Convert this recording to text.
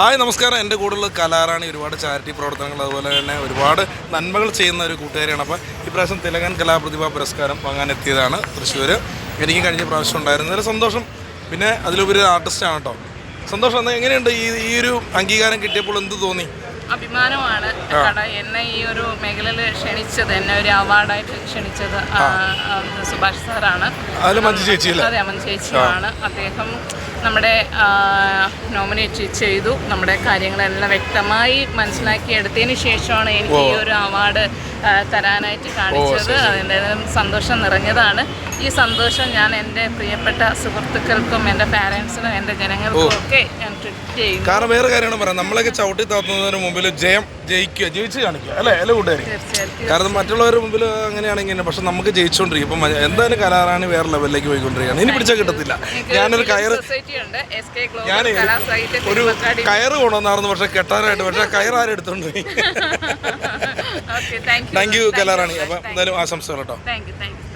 Hi നമസ്കാരം. എന്റെ കൂടുതൽ കലാറാണി ഒരുപാട് ചാരിറ്റി പ്രവർത്തനങ്ങൾ അതുപോലെ തന്നെ ഒരുപാട് നന്മകൾ ചെയ്യുന്ന ഒരു കൂട്ടുകാരിയാണ്. അപ്പോൾ ഇപ്രാവശ്യം തിലകൻ കലാപ്രതിഭ പുരസ്കാരം വാങ്ങാനെത്തിയതാണ് തൃശ്ശൂർ എനിക്ക് കഴിഞ്ഞ പ്രാവശ്യം ഉണ്ടായിരുന്നു. നല്ല സന്തോഷം. പിന്നെ അതിലുപരി ആർട്ടിസ്റ്റ് ആർട്ടിസ്റ്റാണ് കേട്ടോ സന്തോഷം. എന്നാൽ എങ്ങനെയുണ്ട്? ഈ ഈ ഒരു അംഗീകാരം കിട്ടിയപ്പോൾ എന്ത് തോന്നി? അഭിമാനമാണ്. എന്നെ ഈ ഒരു മേഖലയിൽ ക്ഷണിച്ചത് എന്നെ ഒരു അവാർഡായിട്ട് ക്ഷണിച്ചത് സുഭാഷ് സാറാണ്. അതെ മഞ്ജു ചേച്ചിയാണ്. അദ്ദേഹം നമ്മുടെ നോമിനേറ്റ് ചെയ്തു. നമ്മുടെ കാര്യങ്ങളെല്ലാം വ്യക്തമായി മനസ്സിലാക്കി എടുത്തതിന് ശേഷമാണ് എനിക്ക് ഈ ഒരു അവാർഡ് തരാനായിട്ട് കാണിച്ചത്. അതിന്റെ സന്തോഷം നിറഞ്ഞതാണ്. ഈ സന്തോഷം ഞാൻ എന്റെ പ്രിയപ്പെട്ട സുഹൃത്തുക്കൾക്കും എന്റെ പാരൻസിനും എന്റെ ജനങ്ങൾക്കും ഒക്കെ ഞാൻ ട്രിറ്റ് ചെയ്യും കാരണം വേറെ കാര്യമാണ് പറയാം. നമ്മളൊക്കെ ചവിട്ടി താത്തുന്നതിന് മുമ്പിൽ ജയം ജയിക്കുക ജയിച്ച് കാണിക്കുക അല്ലേ? അല്ലേ കൂട്ടുകാരി? കാരണം മറ്റുള്ളവരുടെ മുമ്പിൽ അങ്ങനെയാണെങ്കിൽ പക്ഷെ നമുക്ക് ജയിച്ചുകൊണ്ടിരിക്കും ഇപ്പം എന്തായാലും കലാറാണി വേറെ ലെവലിലേക്ക് പോയിക്കൊണ്ടിരിക്കുകയാണ്. ഇനി പിടിച്ചാൽ കിട്ടത്തില്ല. ഞാനൊരു കയർ ഞാൻ ഒരു കയർ കയറ് കൊണ്ടുവന്നായിരുന്നു പക്ഷെ കെട്ടാനായിട്ട് പക്ഷെ കയർ ആരും എടുത്തോണ്ട് പോയി. Okay thank you thank you Kalarani. അപ്പം എന്തായാലും ആശംസകൾ കേട്ടോ താങ്ക് യു താങ്ക് യു